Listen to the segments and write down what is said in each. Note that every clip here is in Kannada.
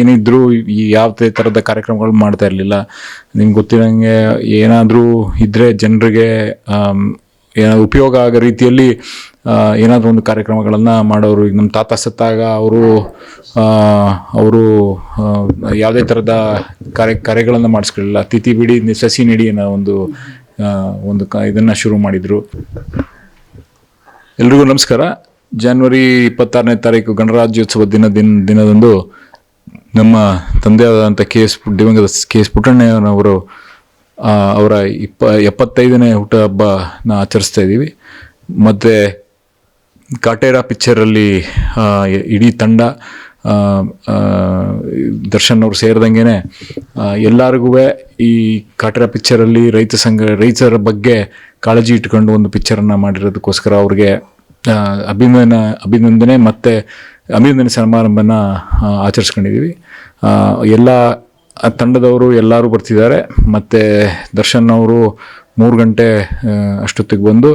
ಏನಿದ್ರು ಈ ಯಾವುದೇ ಥರದ ಕಾರ್ಯಕ್ರಮಗಳು ಮಾಡ್ತಾ ಇರಲಿಲ್ಲ. ನಿಮ್ಗೆ ಗೊತ್ತಿರಂಗೆ ಏನಾದರೂ ಇದ್ರೆ ಜನರಿಗೆ ಏನಾದ್ರು ಉಪಯೋಗ ಆಗೋ ರೀತಿಯಲ್ಲಿ ಏನಾದರೂ ಒಂದು ಕಾರ್ಯಕ್ರಮಗಳನ್ನು ಮಾಡೋರು, ಈಗ ನಮ್ಮ ತಾತ ಸತ್ತಾಗ ಅವರು ಅವರು ಯಾವುದೇ ಥರದ ಕಾರ್ಯ, ಕಾರ್ಯಗಳನ್ನು ಮಾಡಿಸ್ಕೊಳ್ಳಿಲ್ಲ. ತಿಥಿ ಬಿಡಿ, ಸಸಿ ನೀಡಿ ಒಂದು ಒಂದು ಕ, ಇದನ್ನು ಶುರು ಮಾಡಿದರು. ಎಲ್ರಿಗೂ ನಮಸ್ಕಾರ. ಜನವರಿ ಇಪ್ಪತ್ತಾರನೇ ತಾರೀಕು ಗಣರಾಜ್ಯೋತ್ಸವ ದಿನ ದಿನ, ದಿನದಂದು ನಮ್ಮ ತಂದೆಯಾದಂಥ ಕೆ ಎಸ್ ದಿವಂಗತ ಕೆ ಎಸ್ ಪುಟ್ಟಣ್ಣಯ್ಯನವರು ಅವರ ಇಪ್ಪ, ಎಪ್ಪತ್ತೈದನೇ ಹುಟ್ಟುಹಬ್ಬನ ಆಚರಿಸ್ತಾ ಇದ್ದೀವಿ. ಮತ್ತು ಕಾಟೇರ ಪಿಕ್ಚರಲ್ಲಿ ಇಡೀ ತಂಡ ದರ್ಶನ್ ಅವರು ಸೇರಿದಂಗೆ ಎಲ್ಲರಿಗೂ ಈ ಕಾಟೇರ ಪಿಕ್ಚರಲ್ಲಿ ರೈತ ಸಂಘ, ರೈತರ ಬಗ್ಗೆ ಕಾಳಜಿ ಇಟ್ಕೊಂಡು ಒಂದು ಪಿಕ್ಚರನ್ನು ಮಾಡಿರೋದಕ್ಕೋಸ್ಕರ ಅವ್ರಿಗೆ ಅಭಿಮಾನ, ಅಭಿನಂದನೆ ಮತ್ತು ಅಭಿನಂದನೆ ಸಮಾರಂಭನ ಆಚರಿಸ್ಕೊಂಡಿದ್ದೀವಿ ಎಲ್ಲ ತಂಡದವರು ಎಲ್ಲರೂ ಬರ್ತಿದ್ದಾರೆ. ಮತ್ತು ದರ್ಶನ್ ಅವರು ಮೂರು ಗಂಟೆ ಅಷ್ಟೊತ್ತಿಗೆ ಬಂದು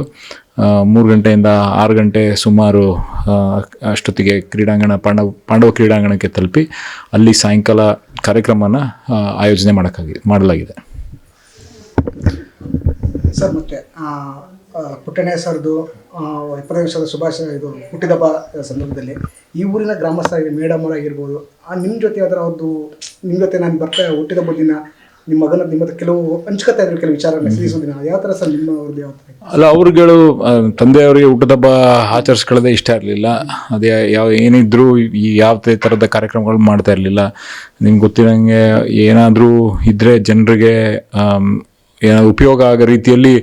ಮೂರು ಗಂಟೆಯಿಂದ ಆರು ಗಂಟೆ ಸುಮಾರು ಅಷ್ಟೊತ್ತಿಗೆ ಕ್ರೀಡಾಂಗಣ ಪಾಂಡವ ಪಾಂಡವ ಕ್ರೀಡಾಂಗಣಕ್ಕೆ ತಲುಪಿ ಅಲ್ಲಿ ಸಾಯಂಕಾಲ ಕಾರ್ಯಕ್ರಮನ ಆಯೋಜನೆ ಮಾಡೋಕ್ಕಾಗಿ, ಮಾಡಲಾಗಿದೆ. ಸರ್, ಮತ್ತೆ ಪುಟ್ಟಣ್ಣ ಸರ್ದು ಎಪ್ಪತ್ತೈದು ವರ್ಷದ ಶುಭಾಶಯ ಇದು ಹುಟ್ಟಿದಬ್ಬ ಸಂದರ್ಭದಲ್ಲಿ. ಈ ಊರಿನ ಗ್ರಾಮಸ್ಥರಿಗೆ ಮೇಡಮ್ ಆಗಿರ್ಬೋದು ಆ ನಿಮ್ಮ ಜೊತೆ ಅದರ ಒಂದು ನಿಮ್ಮ ಜೊತೆ ನಾನು ಬರ್ತಾ ಹುಟ್ಟಿದಬ್ಬ ದಿನ ನಿಮ್ಮ ಮಗನ ನಿಮ್ಮ ಕೆಲವು ಹಂಚ್ಕೊತಾ ಇದ್ರು ಕೆಲವು ವಿಚಾರ ದಿನ. ಯಾವ ಥರ ಸರ್ ನಿಮ್ಮ ಅವ್ರದ್ದು ಯಾವ ಥರ ಅಲ್ಲ ಅವ್ರುಗಳು ತಂದೆಯವರಿಗೆ ಹುಟ್ಟದಬ್ಬ ಆಚರಿಸ್ಕೊಳ್ಳೋದೇ ಇಷ್ಟ ಇರಲಿಲ್ಲ. ಅದೇ ಯಾವ ಏನಿದ್ರು ಈ ಯಾವುದೇ ಥರದ ಕಾರ್ಯಕ್ರಮಗಳು ಮಾಡ್ತಾ ಇರಲಿಲ್ಲ. ನಿಮ್ಗೆ ಗೊತ್ತಿರೋಂಗೆ ಏನಾದರೂ ಇದ್ರೆ ಜನರಿಗೆ ಏನಾದ್ರು ಉಪಯೋಗ ಆಗೋ ರೀತಿಯಲ್ಲಿ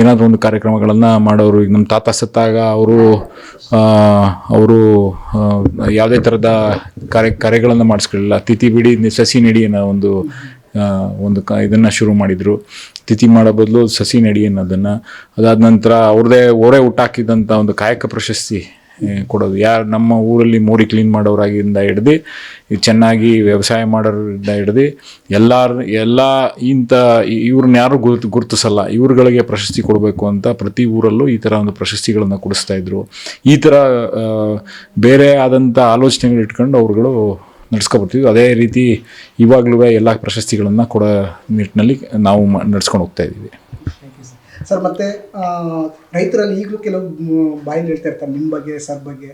ಏನಾದರೂ ಒಂದು ಕಾರ್ಯಕ್ರಮಗಳನ್ನು ಮಾಡೋರು, ಈಗ ನಮ್ಮ ತಾತ ಸತ್ತಾಗ ಅವರು ಅವರು ಯಾವುದೇ ಥರದ ಕಾರ್ಯ, ಕಾರ್ಯಗಳನ್ನು ಮಾಡಿಸ್ಕೊಳ್ಳಿಲ್ಲ. ತಿಥಿ ಬಿಡಿ, ಸಸಿ ನಡಿ ಅನ್ನೋ ಒಂದು ಒಂದು ಕ, ಇದನ್ನು ಶುರು ಮಾಡಿದರು. ತಿಥಿ ಮಾಡೋ ಬದಲು ಸಸಿ ನಡಿ ಅನ್ನೋದನ್ನು. ಅದಾದ ನಂತರ ಅವ್ರದ್ದೇ ಓರೆ ಹುಟ್ಟಾಕಿದಂಥ ಒಂದು ಕಾಯಕ ಪ್ರಶಸ್ತಿ ಕೊಡೋದು. ಯಾರು ನಮ್ಮ ಊರಲ್ಲಿ ಮೋರಿ ಕ್ಲೀನ್ ಮಾಡೋರಾಗಿಂದ ಹಿಡ್ದು ಚೆನ್ನಾಗಿ ವ್ಯವಸಾಯ ಮಾಡೋರಿಂದ ಹಿಡ್ದು, ಎಲ್ಲರ, ಎಲ್ಲ ಇಂಥ ಇವ್ರನ್ನ ಯಾರು ಗುರುತು, ಗುರುತಿಸಲ್ಲ. ಇವ್ರುಗಳಿಗೆ ಪ್ರಶಸ್ತಿ ಕೊಡಬೇಕು ಅಂತ ಪ್ರತಿ ಊರಲ್ಲೂ ಈ ಥರ ಒಂದು ಪ್ರಶಸ್ತಿಗಳನ್ನು ಕೊಡಿಸ್ತಾ ಇದ್ರು. ಈ ಥರ ಬೇರೆ ಆದಂಥ ಆಲೋಚನೆಗಳು ಇಟ್ಕೊಂಡು ಅವ್ರುಗಳು ನಡ್ಸ್ಕೊಬರ್ತಿದ್ವಿ ಅದೇ ರೀತಿ ಇವಾಗಲೂ ಎಲ್ಲ ಪ್ರಶಸ್ತಿಗಳನ್ನು ಕೊಡೋ ನಿಟ್ಟಿನಲ್ಲಿ ನಾವು ನಡ್ಸ್ಕೊಂಡು ಹೋಗ್ತಾ ಇದ್ದೀವಿ. ಸರ್ ಮತ್ತೆ ರೈತರಲ್ಲಿ ಈಗಲೂ ಕೆಲವು ಬಾಯಲ್ಲಿ ಹೇಳ್ತಾ ಇರ್ತಾರೆ ನಿಮ್ಮ ಬಗ್ಗೆ ಸರ್ ಬಗ್ಗೆ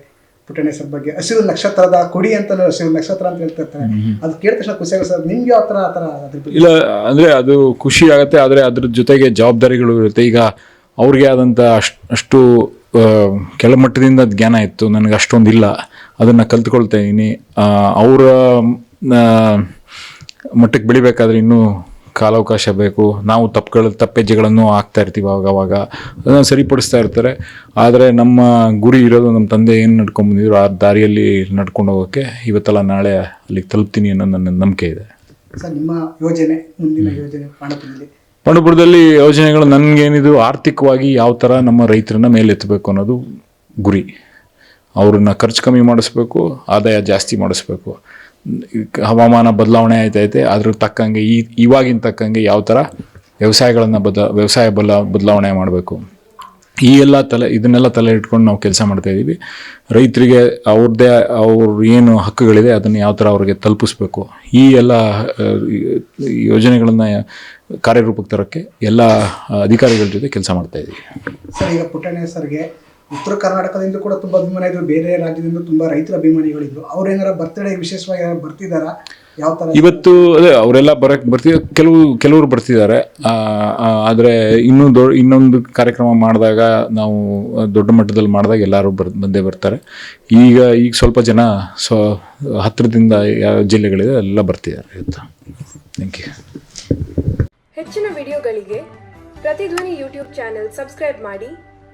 ಪುಟ್ಟಣ್ಣ ಸರ್ ಬಗ್ಗೆ ಹಸಿರು ನಕ್ಷತ್ರದ ಕೊಡಿ ಅಂತ ಹಸಿರು ನಕ್ಷತ್ರ ಅಂತ ಹೇಳ್ತಾ ಇರ್ತಾರೆ. ಅದು ಕೇಳಿದ ತಕ್ಷಣ ಖುಷಿ ಆಗುತ್ತೆ ಸರ್. ನಿಮ್ಗೆ ಯಾವ ಥರ ಆ ಥರ ಇಲ್ಲ ಅಂದರೆ ಅದು ಖುಷಿ ಆಗುತ್ತೆ ಆದರೆ ಅದ್ರ ಜೊತೆಗೆ ಜವಾಬ್ದಾರಿಗಳು ಇರುತ್ತೆ. ಈಗ ಅವ್ರಿಗೆ ಆದಂಥ ಅಷ್ಟು ಅಷ್ಟು ಕೆಳಮಟ್ಟದಿಂದ ಜ್ಞಾನ ಇತ್ತು. ನನಗೆ ಅಷ್ಟೊಂದಿಲ್ಲ ಅದನ್ನು ಕಲ್ತ್ಕೊಳ್ತಾ ಇದ್ದೀನಿ. ಅವರ ಮಟ್ಟಕ್ಕೆ ಬೆಳಿಬೇಕಾದ್ರೆ ಇನ್ನೂ ಕಾಲಾವಕಾಶ ಬೇಕು. ನಾವು ತಪ್ಪುಗಳ ತಪ್ಪೆಜ್ಜೆಗಳನ್ನು ಆಗ್ತಾ ಇರ್ತೀವಿ ಆವಾಗ ಅವಾಗ ಅದನ್ನು ಸರಿಪಡಿಸ್ತಾ ಇರ್ತಾರೆ. ಆದರೆ ನಮ್ಮ ಗುರಿ ಇರೋದು ನಮ್ಮ ತಂದೆ ಏನು ನಡ್ಕೊಂಡು ಬಂದಿದ್ರು ಆ ದಾರಿಯಲ್ಲಿ ನಡ್ಕೊಂಡು ಹೋಗೋಕ್ಕೆ ಇವತ್ತಲ್ಲ ನಾಳೆ ಅಲ್ಲಿಗೆ ತಲುಪ್ತೀನಿ ಅನ್ನೋ ನನ್ನ ನಂಬಿಕೆ ಇದೆ. ಸರ್ ನಿಮ್ಮ ಯೋಜನೆ ಮುಂದಿನ ಯೋಜನೆ ಪಾಂಡಪುರದಲ್ಲಿ ಪಂಡಪುರದಲ್ಲಿ ಯೋಜನೆಗಳು ನನಗೇನಿದು ಆರ್ಥಿಕವಾಗಿ ಯಾವ ಥರ ನಮ್ಮ ರೈತರನ್ನ ಮೇಲೆತ್ತಬೇಕು ಅನ್ನೋದು ಗುರಿ. ಅವ್ರನ್ನ ಖರ್ಚು ಕಮ್ಮಿ ಮಾಡಿಸ್ಬೇಕು ಆದಾಯ ಜಾಸ್ತಿ ಮಾಡಿಸ್ಬೇಕು. ಹವಾಮಾನ ಬದಲಾವಣೆ ಆಯ್ತೈತೆ ಅದ್ರ ತಕ್ಕಂಗೆ ಈ, ಇವಾಗಿನ ತಕ್ಕಂಗೆ ಯಾವ ಥರ ವ್ಯವಸಾಯಗಳನ್ನು ಬದ, ವ್ಯವಸಾಯ ಬಲ, ಬದಲಾವಣೆ ಮಾಡಬೇಕು. ಈ ಎಲ್ಲ ತಲೆ, ಇದನ್ನೆಲ್ಲ ತಲೆ ಇಟ್ಕೊಂಡು ನಾವು ಕೆಲಸ ಮಾಡ್ತಾ ಇದ್ದೀವಿ ರೈತರಿಗೆ ಅವ್ರದ್ದೇ ಅವ್ರ ಏನು ಹಕ್ಕುಗಳಿದೆ ಅದನ್ನು ಯಾವ ಥರ ಅವ್ರಿಗೆ ತಲುಪಿಸ್ಬೇಕು. ಈ ಎಲ್ಲ ಯೋಜನೆಗಳನ್ನು ಕಾರ್ಯರೂಪಕ್ಕೆ ತರೋಕ್ಕೆ ಎಲ್ಲ ಅಧಿಕಾರಿಗಳ ಜೊತೆ ಕೆಲಸ ಮಾಡ್ತಾ ಇದ್ದೀವಿ ಸರ್, ಈಗ ಪುಟ್ಟಣ್ಣ ಸರ್ಗೆ ಉತ್ತರ ಕರ್ನಾಟಕದಿಂದ ಕೂಡ ತುಂಬಾ ಅಭಿಮಾನ ಇದ್ರು ಬೇರೆ ರಾಜ್ಯದಿಂದ ತುಂಬಾ ರೈತರ ಅಭಿಮಾನಿಗಳಿದ್ರು ಅವ್ರು ಏನಾರ ಬರ್ತಡೇ ವಿಶೇಷವಾಗಿ ಬರ್ತಿದಾರ ಬರ್ತಿದಾರಾ? ಯಾವ ತರ? ಇವತ್ತು ಅದೇ ಅವರೆಲ್ಲ ಬರಕ್ಕೆ ಬರ್ತಿದ್ದಾರೆ ಕೆಲವು ಕೆಲವರು ಬರ್ತಿದ್ದಾರೆ ಆದರೆ ಇನ್ನೂ ದೊ ಇನ್ನೊಂದು ಕಾರ್ಯಕ್ರಮ ಮಾಡಿದಾಗ ನಾವು ದೊಡ್ಡ ಮಟ್ಟದಲ್ಲಿ ಮಾಡಿದಾಗ ಎಲ್ಲರೂ ಬರ್ ಬಂದೇ ಬರ್ತಾರೆ. ಈಗ ಈಗ ಸ್ವಲ್ಪ ಜನ ಸ್ವ ಹತ್ತಿರದಿಂದ ಯಾವ ಜಿಲ್ಲೆಗಳಿದೆ ಎಲ್ಲ ಬರ್ತಿದ್ದಾರೆ ಇವತ್ತು. ಥ್ಯಾಂಕ್ ಯು ಹೆಚ್ಚಿನ ವಿಡಿಯೋಗಳಿಗೆ ಪ್ರತಿಧ್ವನಿ ಯೂಟ್ಯೂಬ್ ಚಾನೆಲ್ ಸಬ್ಸ್ಕ್ರೈಬ್ ಮಾಡಿ.